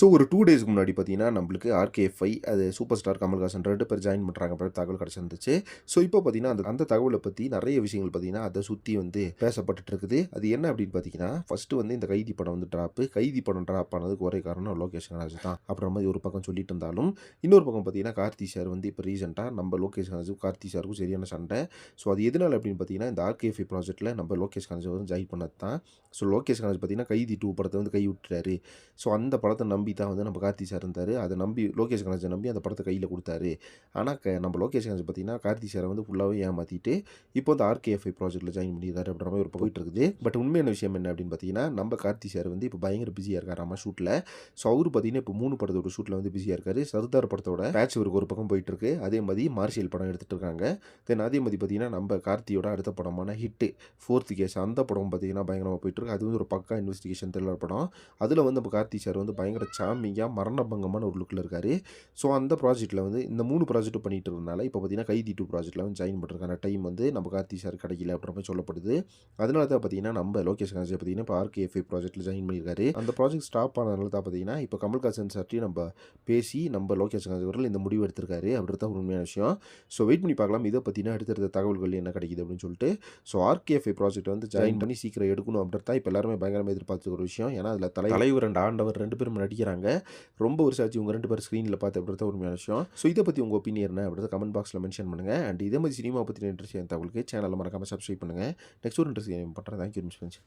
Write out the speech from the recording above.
So ஒரு two டேஸ்க்கு முன்னாடி பார்த்தீங்கன்னா நம்மளுக்கு ஆர்கேஎஃப்ஐ அது சூப்பர் ஸ்டார் கமல்ஹாசன் ரெண்டு பேர் ஜாயின் பண்ணுறாங்க தகவல் கிடச்சிருந்துச்சு. ஸோ இப்போ பார்த்தீங்கன்னா அந்த அந்த தகவலை பற்றி நிறைய விஷயங்கள் பார்த்தீங்கன்னா அதை சுற்றி வந்து பேசப்பட்டுட்டு இருக்குது. அது என்ன அப்படின்னு பார்த்தீங்கன்னா ஃபஸ்ட்டு வந்து இந்த கைதி படம் வந்து ட்ராப்பு கைதி படம் ட்ராப் ஆனதுக்கு ஒரே காரணம் லோகேஷ் கனராஜ் தான் அப்புறம் மாதிரி ஒரு பக்கம் சொல்லிட்டு இருந்தாலும் இன்னொரு பக்கம் பார்த்தீங்கன்னா கார்த்தி சார் வந்து இப்போ ரீசெண்டாக நம்ம லோகேஷ் கனராஜும் கார்த்தி சாருக்கும் சரியான சண்டை. ஸோ அது எதனால் அப்படின்னு பார்த்தீங்கன்னா இந்த ஆர்கேஎஃப்ஐ ப்ராஜெக்ட்டில் நம்ம லோகேஷ் கனராஜ் வந்து ஜாயின் பண்ணது தான். ஸோ லோகேஷ் கனராஜ் பார்த்தீங்கன்னா கைதி டூ படத்தை வந்து கை விட்டுறாரு ஸோ அந்த படத்தை நம்பி தான் வந்து நம்ம கார்த்தி சார் இருந்தார். அதை நம்பி லோகேஷ் கணேஜை நம்பி அந்த படத்தை கையில் கொடுத்தாரு. ஆனால் க நம்ம லோகேஷ் கணேஜ் பார்த்தீங்கன்னா கார்த்தி சாரை வந்து ஃபுல்லாகவே ஏமாற்றிட்டு இப்போ வந்து ஆர்கேஎஃப்ஐ ப்ராஜெக்ட்டில் ஜாயின் பண்ணியிருக்காரு அப்படின்ற மாதிரி ஒரு போயிட்டு இருக்குது. பட் உண்மையான விஷயம் என்ன அப்படின்னு பார்த்தீங்கன்னா நம்ம கார்த்தி சார் வந்து இப்போ பயங்கர பிஸியாக இருக்காராமா ஷூட்டில் ஸோ அவர் பார்த்தீங்கன்னா இப்போ மூணு படத்தோட ஷூட்டில் வந்து பிஸியாக இருக்காரு. சர்தார் படத்தோட பேட்ச் ஒர்க் ஒரு பக்கம் போயிட்டு இருக்கு. அதே மாதிரி மார்ஷியல் படம் எடுத்துகிட்டு இருக்காங்க. தென் அதே மாதிரி பார்த்தீங்கன்னா நம்ம கார்த்தியோட அடுத்த படமான ஹிட்டு ஃபோர்த்து கேஸ் அந்த படம் பார்த்தீங்கன்னா பயங்கரமாக போயிட்டுருக்கு அது வந்து ஒரு பக்கா இன்வெஸ்டிகேஷன் த்ரில்லர் படம். அதில் வந்து நம்ம கார்த்தி சார் வந்து பயங்கர சாமியாக மரணபங்கமான ஒரு லுக்கில் இருக்காரு. ஸோ அந்த ப்ராஜெக்ட்டில் வந்து இந்த மூணு ப்ராஜெக்ட் பண்ணிட்டு இருந்தனால இப்போ பார்த்தீங்கன்னா கைதி டூ ப்ராஜெக்ட்டில் வந்து ஜாயின் பண்ணுறதுக்கான டைம் வந்து நம்ம கார்த்தி சார் கிடைக்கல அப்படின்ற மாதிரி சொல்லப்படுது. அதனால தான் பார்த்தீங்கன்னா நம்ம லோகேஷ் கனராஜ் பார்த்தீங்கன்னா இப்போ ஆர்கேஎஃப்ஐ ப்ராஜெக்ட்டில் ஜாயின் பண்ணியிருக்காரு. அந்த ப்ராஜெக்ட் ஸ்டாப் ஆனதுனால தான் பார்த்தீங்கன்னா இப்போ கமல்ஹாசன் சார்ட்டையும் நம்ம பேசி நம்ம லோகேஷ் கனராஜ் அவர்கள் இந்த முடிவு எடுத்திருக்காரு அப்படின்றது தான் ஒரு உண்மையான விஷயம். ஸோ வெயிட் பண்ணி பார்க்கலாம். இதை பற்றினா அடுத்தடுத்த தகவல்கள் என்ன கிடைக்குது அப்படின்னு சொல்லிட்டு. ஸோ ஆர்கேஎஃப்ஐ ப்ராஜெக்ட் வந்து ஜாயின் பண்ணி சீக்கிரம் எடுக்கணும் அப்படின்றது இப்போ எல்லாருமே பயங்கரமாக எதிர்பார்த்து ஒரு விஷயம். ஏன்னா அதில் தலை தலைவர் அண்ட் ஆண்டவர் ரெண்டு பேரும் நடிக்கிறாங்க ரொம்ப வருஷம் ஆச்சு உங்கள் ரெண்டு பேர் ஸ்க்ரீனில் பார்த்து அப்படின்றது உண்மையான விஷயம். ஸோ இதை பற்றி உங்கள் ஒப்பீனியன் என்ன அப்படின்றத கமெண்ட் பாக்ஸில் மென்ஷன் பண்ணுங்கள் அண்ட் இதே மாதிரி சினிமா பற்றி இன்ட்ரெஸ்ட் தகவலுக்கு சேனலில் மறக்காமல் சப்ஸ்கிரைப் பண்ணுங்கள் நெக்ஸ்ட் ஒரு இன்ட்ரெஸ்ட் பண்ணுறேன் தேங்க்யூ மிஸ்